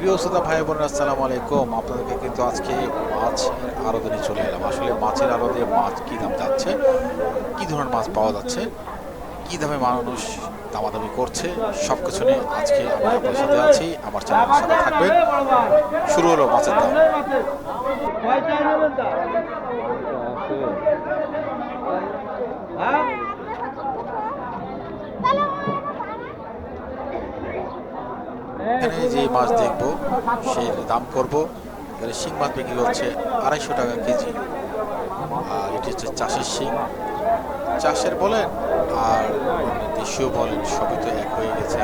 প্রিয় শ্রোতা, ভাই বোনেরা, আসসালামু আলাইকুম। আপনাদেরকে কিন্তু আজকে মাছের আড়তে নিয়ে চলে এলাম। আসলে মাছের আড়তে মাছ কী দাম যাচ্ছে? কী ধরনের মাছ পাওয়া যাচ্ছে? কী দামে মানুষ দামাদামি করছে? সব কিছু নিয়ে আজকে আমি আপনার সাথে আছি। আমার চ্যানেলের সাথে থাকবেন। শুরু হলো মাছের দাম। এখানে যে মাছ দেখব সে দাম করব। এখানে শিং মাছ বিক্রি হচ্ছে আড়াইশো টাকা কেজি। আর এটি হচ্ছে চাষের শিং। চাষের বলেন আর দেশীয় বলেন, সবই তো এক হয়ে গেছে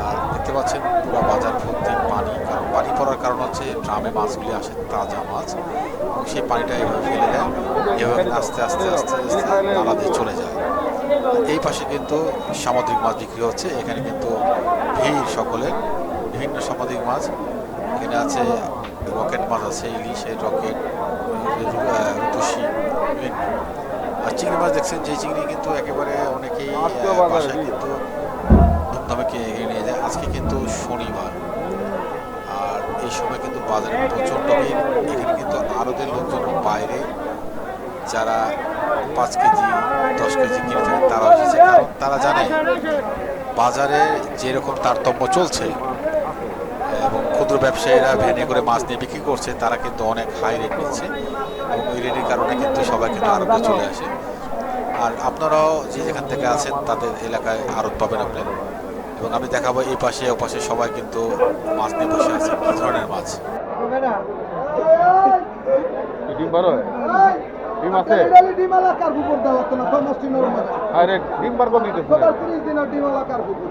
আর দেখতে পাচ্ছেন, পুরো বাজার ভর্তি পানি। কারণ পানি পড়ার কারণ হচ্ছে ড্রামে মাছগুলি আসে, তাজা মাছ। এবং সেই পানিটা এভাবে ফেলে দেয়, এভাবে আস্তে আস্তে আস্তে আস্তে নালা দিয়ে চলে যায়। এই পাশে কিন্তু সামুদ্রিক মাছ বিক্রি হচ্ছে। এখানে কিন্তু ভিড় সকলের। বিভিন্ন সামুদ্রিক মাছ। এখানে আছে রকেট মাছ আছে ইলিশের রকেট রুতুসি বিভিন্ন। আর চিংড়ি মাছ দেখছেন যে চিংড়ি কিন্তু একেবারে অনেকেই বাসায় কিন্তু ধুমধামে কিনে নিয়ে যায়। আজকে কিন্তু শনিবার। আর এই সময় কিন্তু বাজারে প্রচণ্ড ভিড়। এখানে কিন্তু আরদের লোকজন বাইরে যারা পাঁচ কেজি, দশ কেজি কিনে থাকে তারা এসেছে কারণ তারা জানে, বাজারে যেরকম তারতম্য চলছে, এবং ক্ষুদ্র ব্যবসায়ীরা ভ্যানে করে মাছ নিয়ে বিক্রি করছে, তারা কিন্তু অনেক হাই রেট নিচ্ছে, এবং ওই রেটের কারণে কিন্তু সবাই কিন্তু আরতে চলে আসে। আর আপনারাও যে যেখান থেকে আছেন, তাদের এলাকায় আড়ত পাবেন আপনি এবং আমি দেখাবো এই পাশে, ও পাশে সবাই কিন্তু মাছ নিয়ে বসে আছে, কি ধরনের মাছ? ডিম বার হয় ডিম আছে ডিমালা কার কুকুর দেওয়া তো না থমাস টিনোর মাঝে আরে ডিম বার করে দিতেছে কোটার তিরিশ দিনের ডিমালা কার কুকুর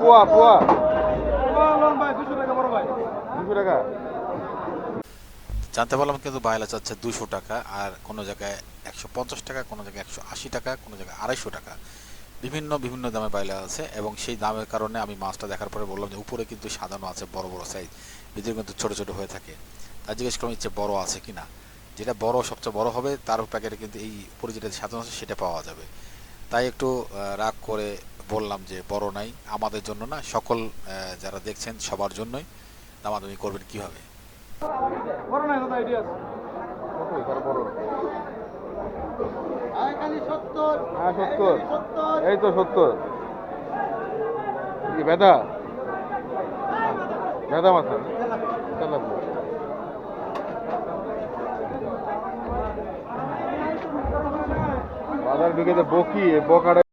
পোয়া পোয়া। দুশো টাকা। জানতে পারলাম কিন্তু বায়লা চাচ্ছে দুশো টাকা আর কোনো জায়গায় একশো পঞ্চাশ টাকা কোনো জায়গায় একশো আশি টাকা কোনো জায়গায় আড়াইশো টাকা। বিভিন্ন বিভিন্ন দামে বায়লা আছে এবং সেই দামের কারণে আমি মাছটা দেখার পরে বললাম যে উপরে কিন্তু সাজানো আছে বড় বড় সাইজ ভিতরে কিন্তু ছোট ছোট হয়ে থাকে। তার জিজ্ঞেস করলাম ইচ্ছে বড় আছে কি না যেটা বড় সবচেয়ে বড় হবে তার প্যাকেটে কিন্তু এই উপরে যেটা সাজানো আছে সেটা পাওয়া যাবে। তাই একটু রাগ করে বললাম যে বড় নাই আমাদের জন্য না সকল যারা দেখছেন সবার জন্যই দামাদামি করবেন কীভাবে? হ্যাঁ সত্তর। এই তো সত্তর। বেদা। বেদা? তেলাপিয়া। বাজার বিকেতে বকি বকাটা